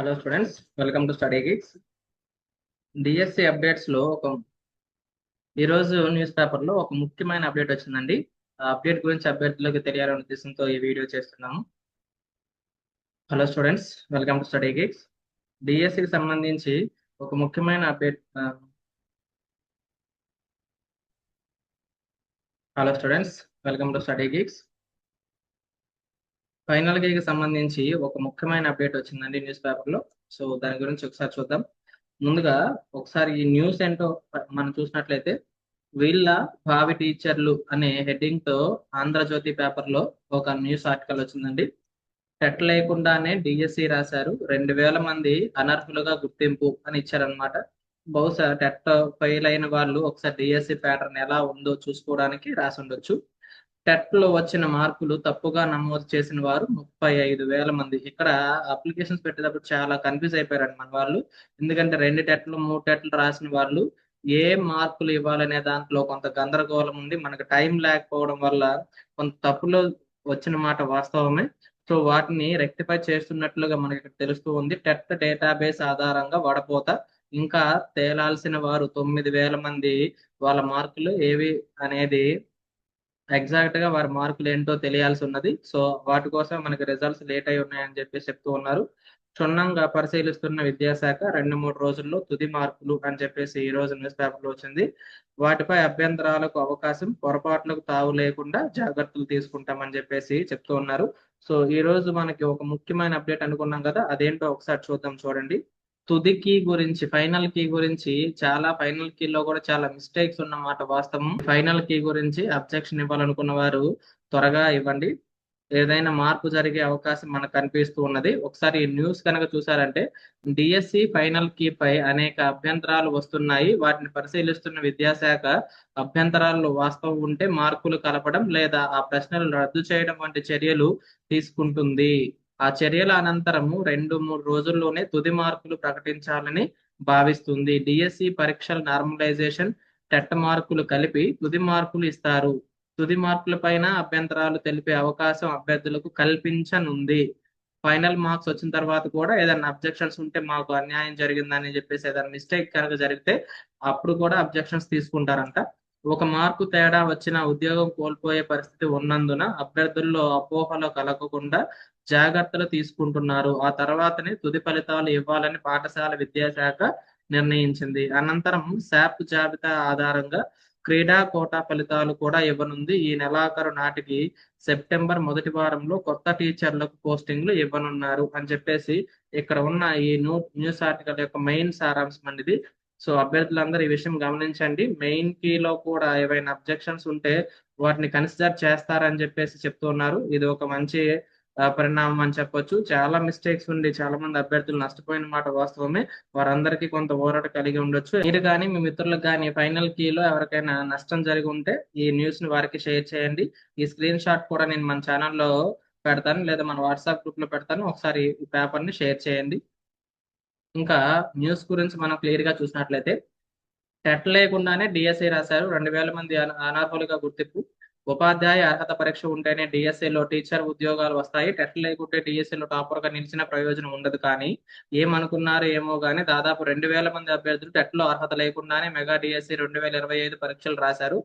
Hello students welcome to study geeks DSC అప్డేట్స్లో ఒక ఈరోజు news పేపర్లో ఒక ముఖ్యమైన అప్డేట్ వచ్చిందండి. ఆ అప్డేట్ గురించి అభ్యర్థులకు తెలియాలనే ఉద్దేశంతో ఈ వీడియో చేస్తున్నాము. Hello students welcome to study geeks డిఎస్సికి సంబంధించి ఒక ముఖ్యమైన update hello students welcome to study geeks ఫైనల్కి సంబంధించి ఒక ముఖ్యమైన అప్డేట్ వచ్చిందండి న్యూస్ పేపర్లో సో దాని గురించి ఒకసారి చూద్దాం. ముందుగా ఒకసారి ఈ న్యూస్ ఏంటో మనం చూసినట్లయితే వీళ్ళ భావి టీచర్లు అనే హెడ్డింగ్తో ఆంధ్రజ్యోతి పేపర్లో ఒక న్యూస్ ఆర్టికల్ వచ్చిందండి. టెట్ లేకుండానే డిఎస్సి రాశారు. రెండు వేల మంది అనర్హులుగా గుర్తింపు అని ఇచ్చారనమాట బహుశా టెట్ ఫెయిల్ అయిన వాళ్ళు ఒకసారి డిఎస్సి ప్యాటర్న్ ఎలా ఉందో చూసుకోవడానికి రాసి ఉండొచ్చు. టెట్లో వచ్చిన మార్కులు తప్పుగా నమోదు చేసిన వారు ముప్పై ఐదు వేల మంది. ఇక్కడ అప్లికేషన్స్ పెట్టేటప్పుడు చాలా కన్ఫ్యూజ్ అయిపోయారండి మన వాళ్ళు. ఎందుకంటే రెండు టెట్లు మూడు టెట్లు రాసిన వాళ్ళు ఏ మార్కులు ఇవ్వాలనే దాంట్లో కొంత గందరగోళం ఉంది. మనకు టైం లేకపోవడం వల్ల కొంత తప్పులో వచ్చిన మాట వాస్తవమే. సో వాటిని రెక్టిఫై చేస్తున్నట్లుగా మనకి ఇక్కడ తెలుస్తూ ఉంది. టెట్ డేటాబేస్ ఆధారంగా వడపోత ఇంకా తేలాల్సిన వారు తొమ్మిది వేల మంది వాళ్ళ మార్కులు ఏవి అనేది ఎగ్జాక్ట్గా వారి మార్కులు ఏంటో తెలియాల్సి ఉన్నది. సో వాటి కోసం మనకి రిజల్ట్స్ లేట్ అయి ఉన్నాయని చెప్పి చెప్తూ ఉన్నారు. క్షుణ్ణంగా పరిశీలిస్తున్న విద్యాశాఖ రెండు మూడు రోజుల్లో తుది మార్కులు అని చెప్పేసి ఈ రోజు న్యూస్ పేపర్లో వచ్చింది. వాటిపై అభ్యంతరాలకు అవకాశం పొరపాట్లకు తావు లేకుండా జాగ్రత్తలు తీసుకుంటామని చెప్పేసి చెప్తూ ఉన్నారు. సో ఈ రోజు మనకి ఒక ముఖ్యమైన అప్డేట్ అనుకున్నాం కదా అదేంటో ఒకసారి చూద్దాం చూడండి. తుది కీ గురించి ఫైనల్ కీ గురించి చాలా ఫైనల్ కీలో కూడా చాలా మిస్టేక్స్ ఉన్నమాట వాస్తవం. ఫైనల్ కీ గురించి అబ్జెక్షన్ ఇవ్వాలనుకున్న వారు త్వరగా ఇవ్వండి. ఏదైనా మార్పు జరిగే అవకాశం మనకు కనిపిస్తూ ఉన్నది. ఒకసారి న్యూస్ కనుక చూసారంటే డిఎస్సి ఫైనల్ కీ పై అనేక అభ్యంతరాలు వస్తున్నాయి. వాటిని పరిశీలిస్తున్న విద్యాశాఖ అభ్యంతరాలు వాస్తవం ఉంటే మార్కులు కలపడం లేదా ఆ ప్రశ్నలు రద్దు చేయడం వంటి చర్యలు తీసుకుంటుంది. ఆ చర్యల అనంతరము రెండు మూడు రోజుల్లోనే తుది మార్కులు ప్రకటించాలని భావిస్తుంది. డిఎస్సి పరీక్షల నార్మలైజేషన్ టెట్ మార్కులు కలిపి తుది మార్కులు ఇస్తారు. తుది మార్కుల పైన అభ్యంతరాలు తెలిపే అవకాశం అభ్యర్థులకు కల్పించనుంది. ఫైనల్ మార్క్స్ వచ్చిన తర్వాత కూడా ఏదైనా అబ్జెక్షన్స్ ఉంటే మాకు అన్యాయం జరిగిందని చెప్పేసి ఏదైనా మిస్టేక్ కనుక జరిగితే అప్పుడు కూడా అబ్జెక్షన్స్ తీసుకుంటారంట. ఒక మార్కు తేడా వచ్చిన ఉద్యోగం కోల్పోయే పరిస్థితి ఉన్నందున అభ్యర్థుల్లో అపోహలు కలగకుండా జాగ్రత్తలు తీసుకుంటున్నారు. ఆ తర్వాతనే తుది ఫలితాలు ఇవ్వాలని పాఠశాల విద్యాశాఖ నిర్ణయించింది. అనంతరం శాప్ జాబితా ఆధారంగా క్రీడా కోటా ఫలితాలు కూడా ఇవ్వనుంది. ఈ నెలాఖరు నాటికి సెప్టెంబర్ మొదటి వారంలో కొత్త టీచర్లకు పోస్టింగ్లు ఇవ్వనున్నారు. అని చెప్పేసి ఇక్కడ ఉన్న ఈ న్యూ న్యూస్ ఆర్టికల్ యొక్క మెయిన్ సారాంశం అనేది సో అభ్యర్థులందరూ ఈ విషయం గమనించండి. మెయిన్ కీలో కూడా ఏవైనా అబ్జెక్షన్స్ ఉంటే వాటిని కన్సిడర్ చేస్తారని చెప్పేసి చెప్తున్నారు ఇది ఒక మంచి పరిణామం అని చెప్పొచ్చు. చాలా మిస్టేక్స్ ఉండి చాలా మంది అభ్యర్థులు నష్టపోయిన మాట వాస్తవమే. వారందరికీ కొంత ఊరట కలిగి ఉండొచ్చు. మీరు కానీ మీ మిత్రులకు కానీ ఫైనల్ కీలో ఎవరికైనా నష్టం జరిగి ఉంటే ఈ న్యూస్ని వారికి షేర్ చేయండి. ఈ స్క్రీన్ షాట్ కూడా నేను మన ఛానల్లో పెడతాను లేదా మన వాట్సాప్ గ్రూప్లో పెడతాను. ఒకసారి ఈ పేపర్ని షేర్ చేయండి. ఇంకా న్యూస్ గురించి మనం క్లియర్గా చూసినట్లయితే టెట్ లేకుండానే డిఎస్ఐ రాశారు. రెండు వేల మంది అనర్హులుగా గుర్తింపు. ఉపాధ్యాయ అర్హత పరీక్ష ఉంటేనే డిఎస్ఏలో టీచర్ ఉద్యోగాలు వస్తాయి. టెట్ లేకుంటే డిఎస్ఏలో టాపర్గా నిలిచిన ప్రయోజనం ఉండదు కానీ ఏమనుకున్నారు ఏమో కానీ దాదాపు రెండు వేల మంది అభ్యర్థులు టెట్లో అర్హత లేకుండానే మెగా డిఎస్సి రెండు వేల ఇరవై ఐదు పరీక్షలు రాశారు.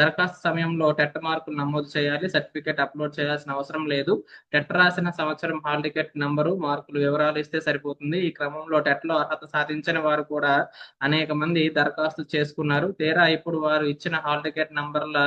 దరఖాస్తు సమయంలో టెట్ మార్కులు నమోదు చేయాలి సర్టిఫికేట్ అప్లోడ్ చేయాల్సిన అవసరం లేదు. టెట్ రాసిన సంవత్సరం హాల్ టికెట్ నంబరు మార్కులు వివరాలు ఇస్తే సరిపోతుంది. ఈ క్రమంలో టెట్లో అర్హత సాధించిన వారు కూడా అనేక మంది దరఖాస్తు చేసుకున్నారు. తీరా ఇప్పుడు వారు ఇచ్చిన హాల్ టికెట్ నంబర్ల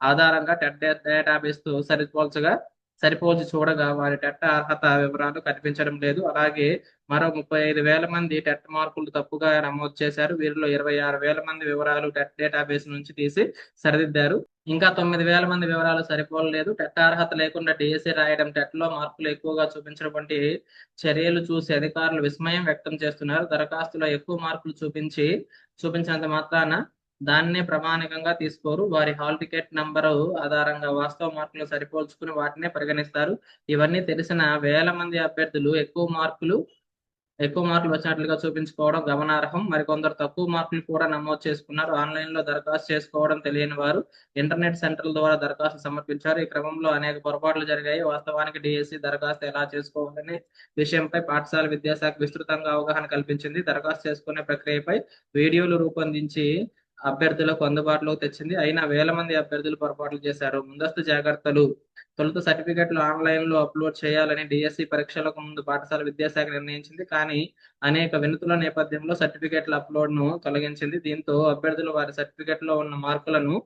ఆధారంగా టెట్ డేటాబేస్తో సరిపోల్చగా సరిపోల్చి చూడగా వారి టెట్ అర్హత వివరాలు కనిపించడం లేదు. అలాగే మరో ముప్పై ఐదు వేల మంది టెట్ మార్కులు తప్పుగా నమోదు చేశారు. వీరిలో ఇరవై ఆరు వేల మంది వివరాలు టెట్ డేటాబేస్ నుంచి తీసి సరిదిద్దారు. ఇంకా తొమ్మిది వేల మంది వివరాలు సరిపోలేదు టెట్ అర్హత లేకుండా డిఎస్సి రాయడం టెట్లో మార్కులు ఎక్కువగా చూపించడం వంటి చర్యలు చూసి అధికారులు విస్మయం వ్యక్తం చేస్తున్నారు. దరఖాస్తులో ఎక్కువ మార్కులు చూపించి చూపించినంత మాత్రాన దాన్నే ప్రమాణికంగా తీసుకోరు. వారి హాల్ టికెట్ నంబరు ఆధారంగా వాస్తవ మార్కులు సరిపోల్చుకుని వాటినే పరిగణిస్తారు. ఇవన్నీ తెలిసిన వేల మంది అభ్యర్థులు ఎక్కువ మార్కులు ఎక్కువ మార్కులు వచ్చినట్లుగా చూపించుకోవడం గమనార్హం. మరికొందరు తక్కువ మార్కులు కూడా నమోదు చేసుకున్నారు. ఆన్లైన్లో దరఖాస్తు చేసుకోవడం తెలియని వారు ఇంటర్నెట్ సెంటర్ల ద్వారా దరఖాస్తు సమర్పించారు. ఈ క్రమంలో అనేక పొరపాట్లు జరిగాయి. వాస్తవానికి డిఎస్సి దరఖాస్తు ఎలా చేసుకోవాలనే విషయంపై పాఠశాల విద్యాశాఖ విస్తృతంగా అవగాహన కల్పించింది. దరఖాస్తు చేసుకునే ప్రక్రియపై వీడియోలు రూపొందించి అభ్యర్థులకు అందుబాటులోకి తెచ్చింది. అయినా వేల మంది అభ్యర్థులు పొరపాట్లు చేశారు. ముందస్తు జాగ్రత్తలు తొలుత సర్టిఫికెట్లు ఆన్లైన్లో అప్లోడ్ చేయాలని డిఎస్సి పరీక్షలకు ముందు పాఠశాల విద్యాశాఖ నిర్ణయించింది. కానీ అనేక వినతుల నేపథ్యంలో సర్టిఫికెట్ల అప్లోడ్ను తొలగించింది. దీంతో అభ్యర్థులు వారి సర్టిఫికెట్లో ఉన్న మార్కులను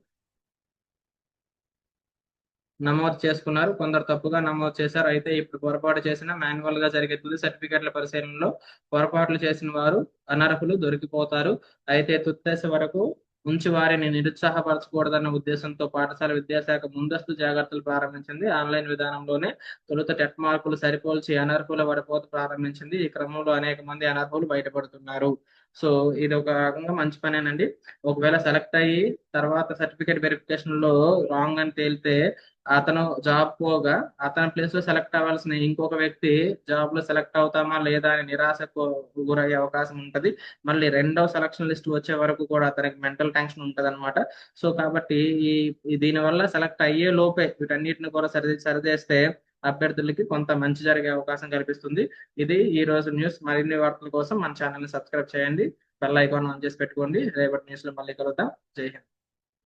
నమోదు చేసుకున్నారు. కొందరు తప్పుగా నమోదు చేశారు. అయితే ఇప్పుడు పొరపాటు చేసిన మాన్యువల్గా జరిగే తుది సర్టిఫికెట్ల పరిశీలనలో పొరపాట్లు చేసిన వారు అనర్హులు దొరికిపోతారు. అయితే తుత్తేస వరకు ఉంచి వారిని నిరుత్సాహపరచకూడదన్న ఉద్దేశంతో పాఠశాల విద్యాశాఖ ముందస్తు జాగ్రత్తలు ప్రారంభించింది. ఆన్లైన్ విధానంలోనే తొలుత టెట్ మార్కులు సరిపోల్చి అనర్హుల వడపోత ప్రారంభించింది. ఈ క్రమంలో అనేక మంది అనర్హులు బయటపడుతున్నారు. సో ఇది ఒక రకంగా మంచి పనేనండి. ఒకవేళ సెలెక్ట్ అయ్యి తర్వాత సర్టిఫికేట్ వెరిఫికేషన్లో రాంగ్ అని తేలితే అతను జాబ్ పోగా అతని ప్లేస్లో సెలెక్ట్ అవ్వాల్సిన ఇంకొక వ్యక్తి జాబ్లో సెలెక్ట్ అవుతామా లేదా అని నిరాశకు గురయ్యే అవకాశం ఉంటది. మళ్ళీ రెండో సెలక్షన్ లిస్ట్ వచ్చే వరకు కూడా అతనికి మెంటల్ టెన్షన్ ఉంటది అనమాట సో కాబట్టి ఈ దీని వల్ల సెలెక్ట్ అయ్యే లోపే వీటన్నిటిని కూడా సరి సరిచేస్తే అభ్యర్థులకి కొంత మంచి జరిగే అవకాశం కల్పిస్తుంది. ఇది ఈ రోజు న్యూస్. మరిన్ని వార్తల కోసం మన ఛానల్ని సబ్స్క్రైబ్ చేయండి. బెల్ ఐకాన్ ఆన్ చేసి పెట్టుకోండి. రేపటి న్యూస్లో మళ్ళీ కలుద్దాం. జై హింద్.